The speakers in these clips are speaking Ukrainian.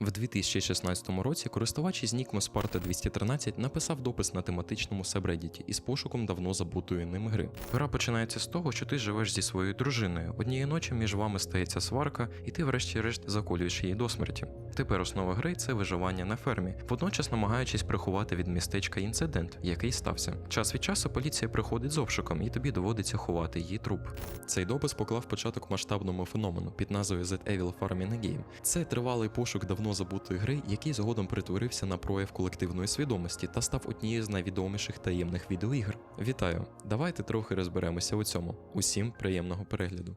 В 2016 році користувач із ніком Sparta 213 написав допис на тематичному сабреддіті із пошуком давно забутої ним гри. Гра починається з того, що ти живеш зі своєю дружиною. Однієї ночі між вами стається сварка, і ти, врешті-решт, заколюєш її до смерті. Тепер основа гри це виживання на фермі, водночас намагаючись приховати від містечка інцидент, який стався. Час від часу поліція приходить з обшуком, і тобі доводиться ховати її труп. Цей допис поклав початок масштабному феномену під назвою The Evil Farming Game. Це тривалий пошук давно забутої гри, який згодом притворився на прояв колективної свідомості та став однією з найвідоміших таємних відеоігр. Вітаю! Давайте трохи розберемося у цьому. Усім приємного перегляду.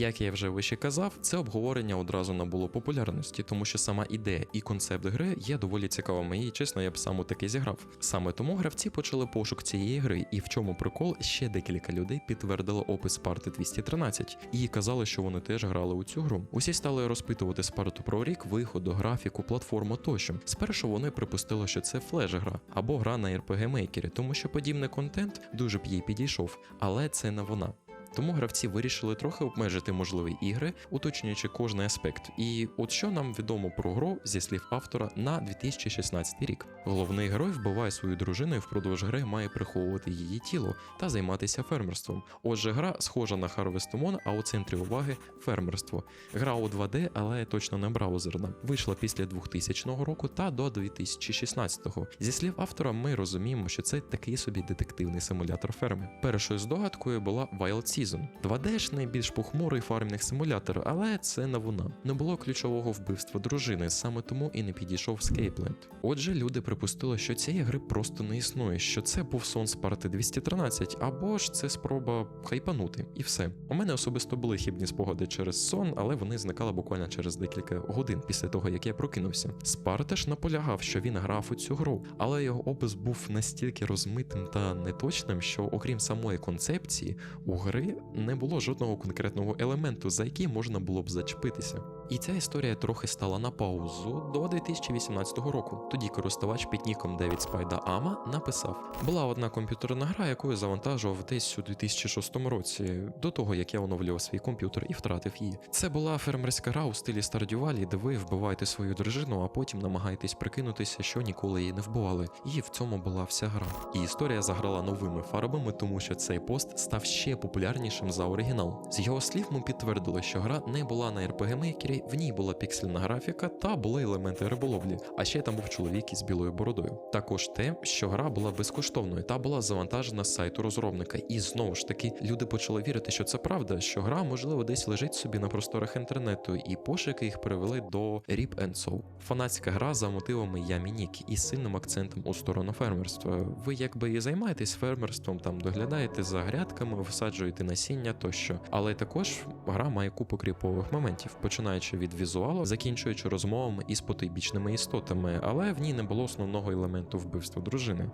Як я вже вище казав, це обговорення одразу набуло популярності, тому що сама ідея і концепт гри є доволі цікавими, і чесно, я б сам таки зіграв. Саме тому гравці почали пошук цієї гри, і в чому прикол ще декілька людей підтвердили опис Спарти 213 і казали, що вони теж грали у цю гру. Усі стали розпитувати Спарту про рік, виходу, графіку, платформу тощо. Спершу вони припустили, що це флеш-гра або гра на rpg мейкері тому що подібний контент дуже б їй підійшов, але це не вона. Тому гравці вирішили трохи обмежити можливі ігри, уточнюючи кожний аспект. І от що нам відомо про гру зі слів автора на 2016 рік. Головний герой вбиває свою дружину і впродовж гри має приховувати її тіло та займатися фермерством. Отже, гра схожа на Harvest Moon, а у центрі уваги фермерство. Гра у 2D, але точно не браузерна. Вийшла після 2000 року та до 2016-го. Зі слів автора, ми розуміємо, що це такий собі детективний симулятор ферми. Першою здогадкою була Wild Season. 2D-шний, більш похмурий фармінг симулятор, але це не вона. Не було ключового вбивства дружини, саме тому і не підійшов Scapeland. Отже, люди припустили, що цієї гри просто не існує, що це був сон Спарти 213, або ж це спроба хайпанути, і все. У мене особисто були хібні спогади через сон, але вони зникали буквально через декілька годин після того, як я прокинувся. Спарта ж наполягав, що він грав у цю гру, але його опис був настільки розмитим та неточним, що окрім самої концепції, у гри не було жодного конкретного елементу, за який можна було б зачепитися. І ця історія трохи стала на паузу до 2018 року. Тоді користувач під ніком Девід Спайда Ама написав: була одна комп'ютерна гра, яку я завантажував десь у 2006 році, до того як я оновлював свій комп'ютер і втратив її. Це була фермерська гра у стилі Стардювалі, де ви вбиваєте свою дружину, а потім намагаєтесь прикинутися, що ніколи її не вбивали. І в цьому була вся гра. І історія заграла новими фарбами, тому що цей пост став ще популярнішим за оригінал. З його слів ми підтвердили, що гра не була на rpg мейкері в ній була піксельна графіка та були елементи риболовлі, а ще там був чоловік із білою бородою. Також те, що гра була безкоштовною та була завантажена з сайту розробника. І знову ж таки люди почали вірити, що це правда, що гра, можливо, десь лежить собі на просторах інтернету, і пошуки їх привели до Rip and. Фанатська гра за мотивами Ямі Нік із сильним акцентом у сторону фермерства. Ви якби і займаєтесь фермерством, там доглядаєте за грядками, висаджуєте насіння тощо, але також гра має купу кріпових моментів, починаючи від візуалу, закінчуючи розмовами із потойбічними істотами, але в ній не було основного елементу вбивства дружини.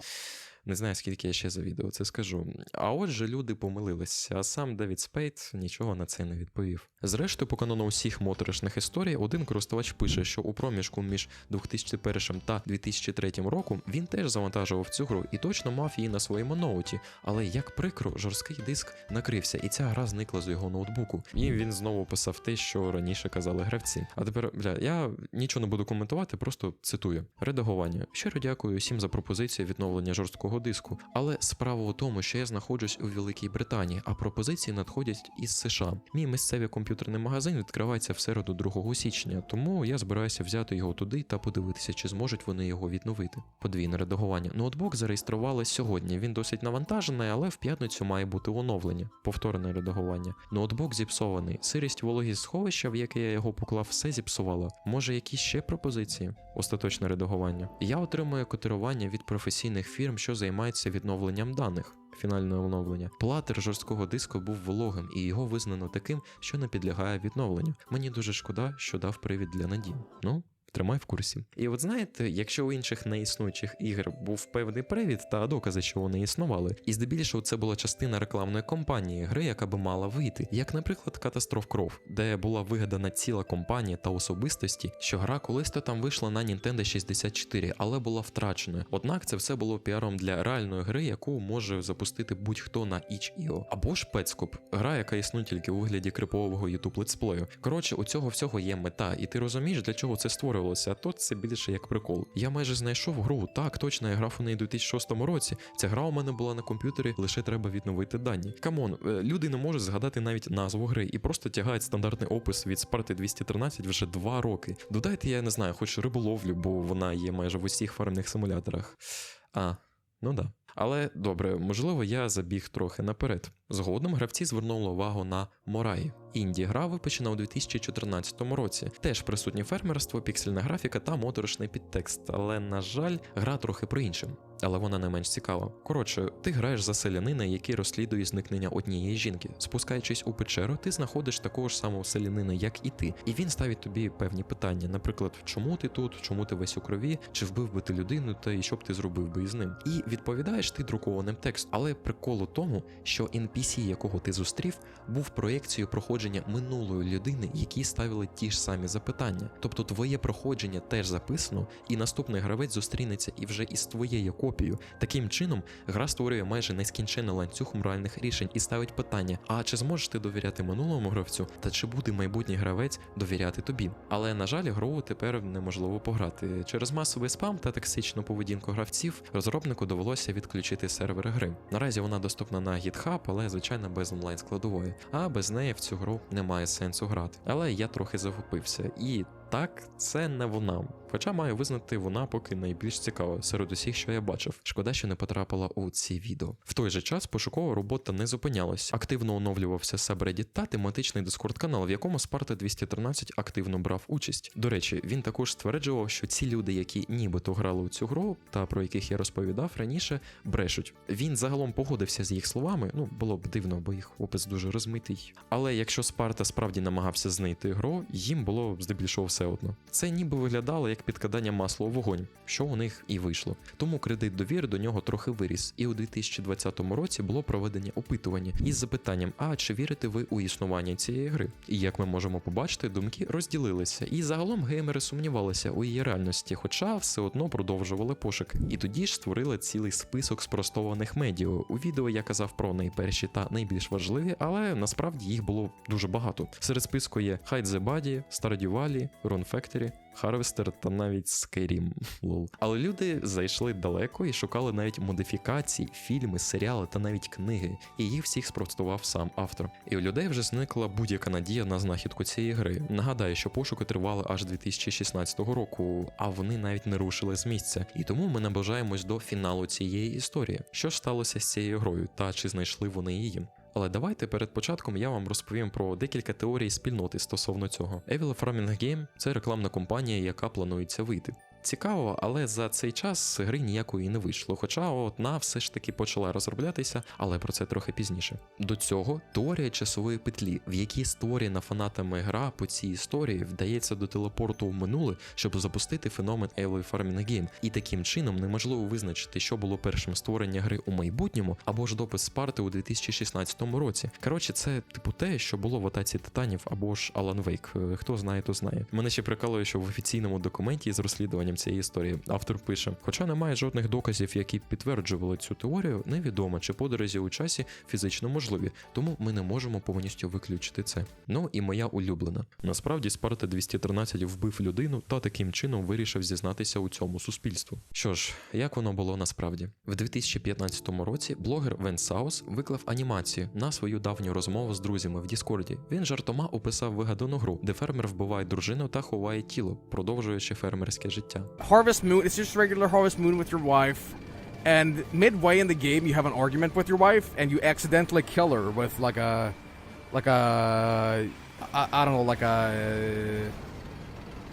Не знаю, скільки я ще за відео це скажу. А отже, люди помилилися, а сам Девід Спейт нічого на це не відповів. Зрештою, по канону усіх моторошних історій, один користувач пише, що у проміжку між 2001 та 2003 роком він теж завантажував цю гру і точно мав її на своєму ноуті. Але як прикро, жорсткий диск накрився, і ця гра зникла з його ноутбуку. І він знову писав те, що раніше казали гравці. А тепер, бля, я нічого не буду коментувати, просто цитую. Редагування. Щиро дякую всім за пропозицію відновлення жорсткого диску. Але справа у тому, що я знаходжусь у Великій Британії, а пропозиції надходять із США. Мій місцевий комп'ютерний магазин відкривається в середу 2 січня, тому я збираюся взяти його туди та подивитися, чи зможуть вони його відновити. Подвійне редагування. Ноутбук зареєстрували сьогодні. Він досить навантажений, але в п'ятницю має бути оновлення. Повторне редагування. Ноутбук зіпсований. Сирість вологість сховища, в яке я його поклав, все зіпсувало. Може, які ще пропозиції? Остаточне редагування. Я отримую котирування від професійних фірм, що займаються відновленням даних. Фінальне оновлення. Платер жорсткого диску був вологим, і його визнано таким, що не підлягає відновленню. Мені дуже шкода, що дав привід для надії. Ну, тримай в курсі. І от знаєте, якщо у інших неіснуючих ігр був певний привід та докази, що вони існували, і здебільшого це була частина рекламної кампанії гри, яка би мала вийти, як, наприклад, Катастроф Кров, де була вигадана ціла компанія та особистості, що гра колись то там вийшла на Nintendo 64, але була втраченою. Однак це все було піаром для реальної гри, яку може запустити будь-хто на itch.io. Або ж Petscop, гра, яка існує тільки у вигляді крипового YouTube летсплею. Коротше, у цього всього є мета, і ти розумієш, для чого це створювалося, а то це більше як прикол. Я майже знайшов гру. Так, точно, я грав у неї у 2006 році. Ця гра у мене була на комп'ютері, лише треба відновити дані. Камон, е, люди не можуть згадати навіть назву гри і просто тягають стандартний опис від Спарти 213 вже два роки. Додайте, я не знаю, хоч риболовлю, бо вона є майже в усіх фармних симуляторах. А, ну да. Але добре, можливо, я забіг трохи наперед. Згодом гравці звернули увагу на Морай. Інді гра випущена у 2014 році. Теж присутнє фермерство, піксельна графіка та моторошний підтекст. Але, на жаль, гра трохи про іншим. Але вона не менш цікава. Коротше, ти граєш за селянина, який розслідує зникнення однієї жінки. Спускаючись у печеру, ти знаходиш такого ж самого селянина, як і ти, і він ставить тобі певні питання. Наприклад, чому ти тут, чому ти весь у крові, чи вбив би ти людину, та і що б ти зробив би із ним. І відповідаєш ти друкованим текстом. Але прикол у тому, що NPC, якого ти зустрів, був проєкцією проходження минулої людини, якій ставили ті ж самі запитання. Тобто твоє проходження теж записано, і наступний гравець зустрінеться і вже із твоєю копією. Таким чином, гра створює майже нескінчений ланцюг моральних рішень і ставить питання: а чи зможеш ти довіряти минулому гравцю, та чи буде майбутній гравець довіряти тобі? Але на жаль, гру тепер неможливо пограти. Через масовий спам та токсичну поведінку гравців розробнику довелося відключити сервери гри. Наразі вона доступна на GitHub, але звичайно без онлайн складової. А без неї в цю гру немає сенсу грати. Але я трохи захопився і. Так, це не вона. Хоча маю визнати, вона поки найбільш цікава серед усіх, що я бачив. Шкода, що не потрапила у ці відео. В той же час пошукова робота не зупинялась. Активно оновлювався Subreddit та тематичний дискорд канал, в якому Спарта 213 активно брав участь. До речі, він також стверджував, що ці люди, які нібито грали у цю гру, та про яких я розповідав раніше, брешуть. Він загалом погодився з їх словами. Ну було б дивно, бо їх опис дуже розмитий. Але якщо Спарта справді намагався знайти гру, їм було здебільшого все одно. Це ніби виглядало як підкладання масла у вогонь, що у них і вийшло. Тому кредит довіри до нього трохи виріс, і у 2020 році було проведення опитування із запитанням: а чи вірите ви у існування цієї гри? І як ми можемо побачити, думки розділилися, і загалом геймери сумнівалися у її реальності, хоча все одно продовжували пошуки. І тоді ж створили цілий список спростованих медіа. У відео я казав про найперші та найбільш важливі, але насправді їх було дуже багато. Серед списку є Hide the Body, Stardew Valley, Rune Factory, Harvester та навіть Skyrim. Лол. Але люди зайшли далеко і шукали навіть модифікацій, фільми, серіали та навіть книги, і їх всіх спростував сам автор. І у людей вже зникла будь-яка надія на знахідку цієї гри. Нагадаю, що пошуки тривали аж 2016 року, а вони навіть не рушили з місця. І тому ми наближаємось до фіналу цієї історії. Що ж сталося з цією грою, та чи знайшли вони її? Але давайте перед початком я вам розповім про декілька теорій спільноти стосовно цього. Evil Farming Game – це рекламна компанія, яка планується вийти. Цікаво, але за цей час гри ніякої не вийшло. Хоча одна все ж таки почала розроблятися, але про це трохи пізніше. До цього теорія часової петлі, в якій створена фанатами гра по цій історії вдається до телепорту в минуле, щоб запустити феномен Evil Farming Game. І таким чином неможливо визначити, що було першим створення гри у майбутньому, або ж допис Спарти у 2016 році. Коротше, це типу те, що було в атаці титанів або ж Alan Wake. Хто знає, то знає. Мене ще прикалує, що в офіційному документі з розслідуванням цієї історії автор пише: хоча немає жодних доказів, які підтверджували цю теорію, невідомо чи подорожі у часі фізично можливі, тому ми не можемо повністю виключити це. Ну і моя улюблена. Насправді Спарта 213 вбив людину та таким чином вирішив зізнатися у цьому суспільству. Що ж, як воно було насправді, в 2015 році блогер Вен Саус виклав анімацію на свою давню розмову з друзями в Діскорді. Він жартома описав вигадану гру, де фермер вбиває дружину та ховає тіло, продовжуючи фермерське життя. Harvest Moon. It's just regular Harvest Moon with your wife, and midway in the game, you have an argument with your wife, and you accidentally kill her with like a, like a, I, I don't know, like a,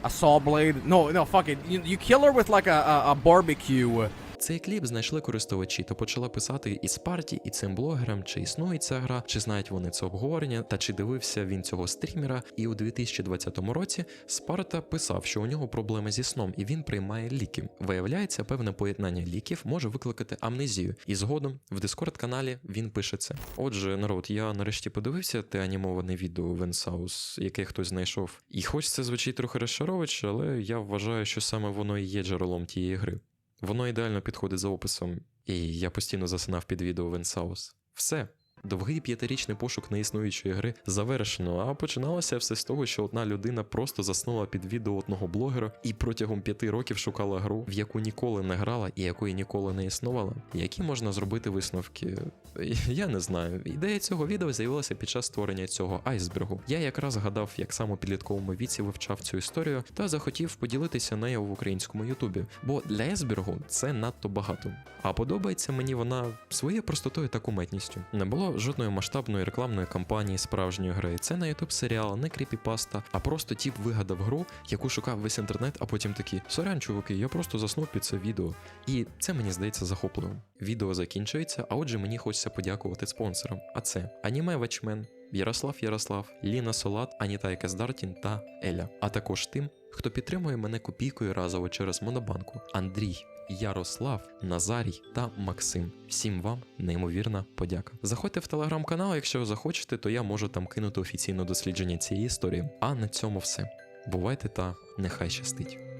a saw blade. No, no, fuck it. You, you kill her with like a, a, a barbecue. Цей кліп знайшли користувачі та почали писати і Спарті, і цим блогерам, чи існує ця гра, чи знають вони це обговорення, та чи дивився він цього стрімера. І у 2020 році Спарта писав, що у нього проблеми зі сном, і він приймає ліки. Виявляється, певне поєднання ліків може викликати амнезію. І згодом в Discord каналі він пише це. Отже, народ, я нарешті подивився те анімоване відео Венсаус, яке хтось знайшов. І хоч це звучить трохи розчаровуюче, але я вважаю, що саме воно і є джерелом тієї гри. Воно ідеально підходить за описом, і я постійно засинав під відео Венсаус. Все. Довгий п'ятирічний пошук неіснуючої гри завершено, а починалося все з того, що одна людина просто заснула під відео одного блогера і протягом п'яти років шукала гру, в яку ніколи не грала і якої ніколи не існувала. Які можна зробити висновки? Я не знаю. Ідея цього відео з'явилася під час створення цього айсбергу. Я якраз гадав, як сам у підлітковому віці вивчав цю історію та захотів поділитися нею в українському Ютубі, бо для айсбергу це надто багато. А подобається мені вона своєю простотою та куметністю. Не було жодної масштабної рекламної кампанії справжньої гри. Це не ютуб серіал, не кріпіпаста, а просто тіп вигадав гру, яку шукав весь інтернет, а потім такі: сорян, чуваки, я просто заснув під це відео. І це мені здається захопливим. Відео закінчується, а отже, мені хочеться подякувати спонсорам. А це Аніме Вачмен, Ярослав Ярослав, Ліна Солат, Анітайка Здартін та Еля. А також тим, хто підтримує мене копійкою разово через Монобанку: Андрій, Ярослав, Назарій та Максим. Всім вам неймовірна подяка. Заходьте в телеграм-канал, якщо захочете, то я можу там кинути офіційне дослідження цієї історії. А на цьому все. Бувайте та нехай щастить.